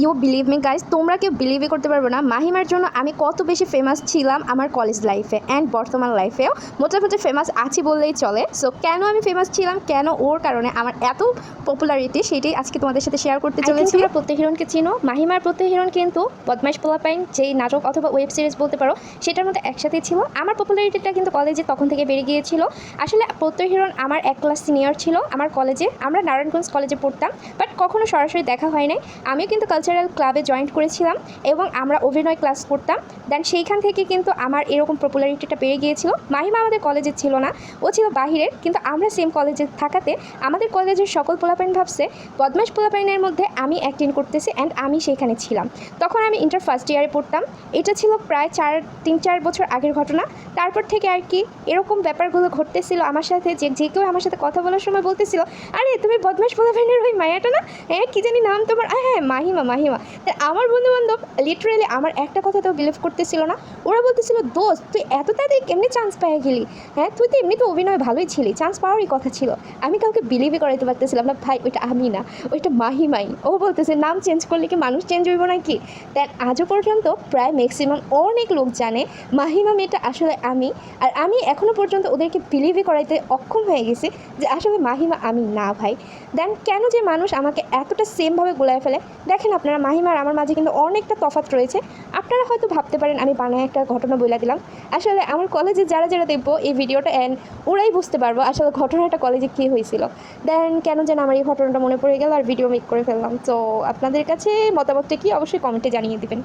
You believe me guys তোমরা কেউ বিলিভই করতে পারবে না। মাহিমার জন্য আমি কত বেশি ফেমাস ছিলাম আমার কলেজ লাইফে অ্যান্ড বর্তমান লাইফেও মোটামুটি ফেমাস আছি বললেই চলে। সো কেন আমি ফেমাস ছিলাম? কেন ওর কারণে? আমার এত পপুলারিটি সেটাই আজকে তোমাদের সাথে শেয়ার করতে চলেছি। তোমরা প্রত্যেক হিরোনকে চিনো। মাহিমার প্রত্যেক হিরোন কিন্তু বদমাইশ পোলাপাইন যেই নাটক অথবা ওয়েব সিরিজ বলতে পারো সেটার মধ্যে একসাথে ছিল। আমার পপুলারিটিটা কিন্তু কলেজে তখন থেকে বেড়ে গিয়েছিল। আসলে প্রত্যেক হিরোন আমার এক ক্লাস সিনিয়র ছিল আমার কলেজে আমরা নারায়ণগঞ্জ কলেজে পড়তাম বাট কখনো সরাসরি দেখা হয় নাই। আমিও কিন্তু কালচারাল ক্লাবে জয়েন্ট করেছিলাম এবং আমরা অভিনয় ক্লাস করতাম। দেন সেইখান থেকে কিন্তু আমার এরকম পপুলারিটিটা বেড়ে গিয়েছিল। মাহিমা আমাদের কলেজে ছিল না, ও ছিল বাহিরের, কিন্তু আমরা সেম কলেজে থাকাতে আমাদের কলেজের সকল পোলাপাইন ভাবছে বদমাস পোলাপাইনের মধ্যে আমি অ্যাক্টিং করতেছি অ্যান্ড আমি সেখানে ছিলাম। তখন আমি ইন্টার ফার্স্ট ইয়ারে পড়তাম। এটা ছিল প্রায় চার, তিন, চার বছর আগের ঘটনা। তারপর থেকে আর কি এরকম ব্যাপারগুলো ঘটতেছিল আমার সাথে, যে যে কেউ আমার সাথে কথা বলার সময় বলতেছিল, আরে, তুমি বদমাস পোলাপাইনের ওই মায়াটা না? হ্যাঁ কী জানি নাম তোমার? হ্যাঁ মাহিমা মাহিমা। আমার বন্ধু বান্ধব লিটারেলি আমার একটা কথা তো বিলিভ করতেছিল না। ওরা বলতেছিল, দোস্ত, তুই এত তাড়াতাড়ি কেমনি চান্স পেয়ে গেলি? হ্যাঁ তুই তো এমনি তো অভিনয় ভালোই ছিলি চান্স পাওয়ারই কথা ছিল। আমি কাউকে বিলিভই করাইতে পারতেছিলাম না, ভাই, ওইটা আমি না, ওইটা মাহিমাই। ও বলতেছে, নাম চেঞ্জ করলে কি মানুষ চেঞ্জ হইব নাকি? দেন আজও পর্যন্ত প্রায় ম্যাক্সিমাম অনেক লোক জানে, মাহিমা মেয়েটা আসলে আমি, আর আমি এখনও পর্যন্ত ওদেরকে বিলিভই করাইতে অক্ষম হয়ে গেছি যে আসলে মাহিমা আমি না, ভাই। দেন কেন যে মানুষ আমাকে এতটা সেমভাবে গোলায় ফেলে? দেখেন আপনারা মাহিমার আমার মাঝে কিন্তু অনেকটা তফাত রয়েছে। আপনারা হয়তো ভাবতে পারেন, আমি বানায় একটা ঘটনা বলে দিলাম। আসলে আমার কলেজে যারা যারা দেখব এই ভিডিওটা অ্যান্ড ওরাই বুঝতে পারব আসলে ঘটনাটা কলেজে কী হয়েছিল। দেন কেন যেন আমার এই ঘটনাটা মনে পড়ে গেল আর ভিডিও মেক করে ফেললাম। তো আপনাদের কাছে মতামতটা কি? অবশ্যই কমেন্টে জানিয়ে দিবেন।